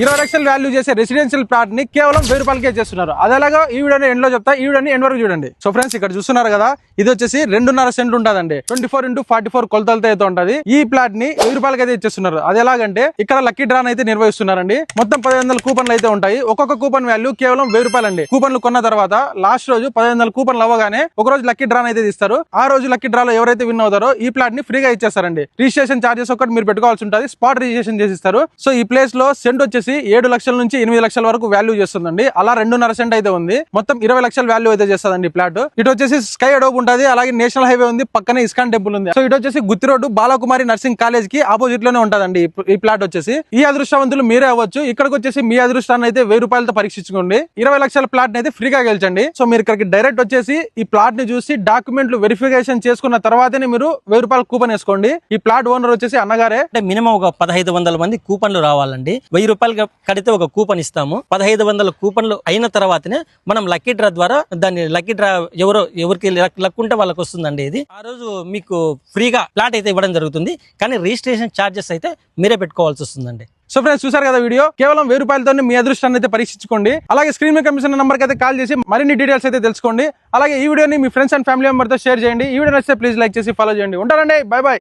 ఇరవై లక్షలు వాల్యూ చేసే రెసిడెన్షియల్ ప్లాట్ని కేవలం వెయ్యి రూపాయలకే చేస్తున్నారు. అదేలాగా ఈ వీడియోని ఎండ్లో చెప్తా ఈ వీడియోని ఎండ్ వరకు చూడండి. సో ఫ్రెండ్స్ ఇక్కడ చూస్తున్నారు కదా ఇది వచ్చేసి రెండున్నర సెంట్ ఉంటుందండి. Twenty four into forty four కొలతలతో అయితే ఉంటుంది. ఈ ప్లాట్ని వెయ్యి రూపాయలకి అయితే ఇచ్చేస్తున్నారు. అది ఎలాగంటే ఇక్కడ లక్కీ డ్రాన్ అయితే నిర్వహిస్తున్నారండి. మొత్తం పది వందల కూపన్లు అయితే ఉంటాయి. ఒక్కొక్క కూపన్ వాల్యూ కేవలం వెయ్యి రూపాయలు అండి కూపన్లు కొన్న తర్వాత లాస్ట్ రోజు పది వందల కూపన్లు అవ్వగానే ఒక రోజు లక్కీ డ్రాన్ అయితే తీస్తారు. ఆ రోజు లక్కీ డ్రాలో ఎవరైతే విన్ అవుతారో ఈ ప్లాట్ని ఫ్రీగా ఇచ్చేస్తారండి. రిజిస్ట్రేషన్ చార్జెస్ ఒకటి మీరు పెట్టుకోవాల్సి ఉంటుంది. స్పాట్ రిజిస్ట్రేషన్ చేసిస్తారు సో ఈ ప్లేస్లో సెంట్ వచ్చేసి ఏడు లక్షల నుంచి ఎనిమిది లక్షల వరకు వాల్యూ చేస్తుందండి. అలా రెండున్నర సెంట్ అయితే ఉంది. మొత్తం ఇరవై లక్షల వాల్యూ అయితే చేస్తుందండి ప్లాట్ ఇటు వచ్చేసి స్కై అడోబ్ ఉంటుంది అలాగే నేషనల్ హైవే ఉంది పక్కనే ఇస్కాన్ టెంపుల్ ఉంది. సో ఇటు వచ్చేసి గుత్తి రోడ్డు బాలకుమారి నర్సింగ్ కాలేజ్కి ఆపోజిట్లోనే ఉంటదండి ఈ- ఈ ప్లాట్ వచ్చేసి. ఈ అదృష్టవంతులు మీరే అవ్వచ్చు. ఇక్కడికి వచ్చేసి మీ అదృష్టాన్ని అయితే వెయ్యి రూపాయలతో పరీక్షించుకోండి. ఇరవై లక్షల ప్లాట్ అయితే ఫ్రీగా గెలిచండి. సో మీరు ఇక్కడికి డైరెక్ట్ వచ్చేసి ఈ ప్లాట్ని చూసి డాక్యుమెంట్లు వెరిఫికేషన్ చేసుకున్న తర్వాతనే మీరు వెయ్యి రూపాయల కూపన్ వేసుకోండి. ఈ ప్లాట్ ఓనర్ వచ్చేసి అన్నగారే. అంటే మినిమం ఒక పదహైదు వందల మంది కూపన్లు రావాలండి. వెయ్యి రూపాయలు కడితే ఒక కూపన్ ఇస్తాము. పదహైదు వందల కూపన్లు అయిన తర్వాతనే మనం లక్కీ డ్రా ద్వారా దాన్ని లక్కీ డ్రా ఎవరో ఎవరికి లక్- లక్ ఉంటే వాళ్ళకి వస్తుందండి ఇది. ఆ రోజు మీకు ఫ్రీగా ప్లాట్ అయితే ఇవ్వడం జరుగుతుంది. కానీ రిజిస్ట్రేషన్ ఛార్జెస్ అయితే మీరే పెట్టుకోవాల్సి వస్తుందండి. సో ఫ్రెండ్స్ చూసారు కదా వీడియో? కేవలం వెయ్యి రూపాయలతో మీ అదృష్టాన్ని అయితే పరీక్షించుకోండి. అలాగే స్క్రీన్ మీద కమిషన్ నెంబర్ అయితే కాల్ చేసి మరిన్ని డీటెయిల్స్ అయితే తెలుసుకోండి. అలాగే ఈ వీడియోని మీ ఫ్రెండ్స్ అండ్ ఫ్యామిలీ మెంబర్తో షేర్ చేయండి. ఈ వీడియో నచ్చితే ప్లీజ్ లైక్ చేసి ఫాలో చేయండి. ఉంటారండి బై బాయ్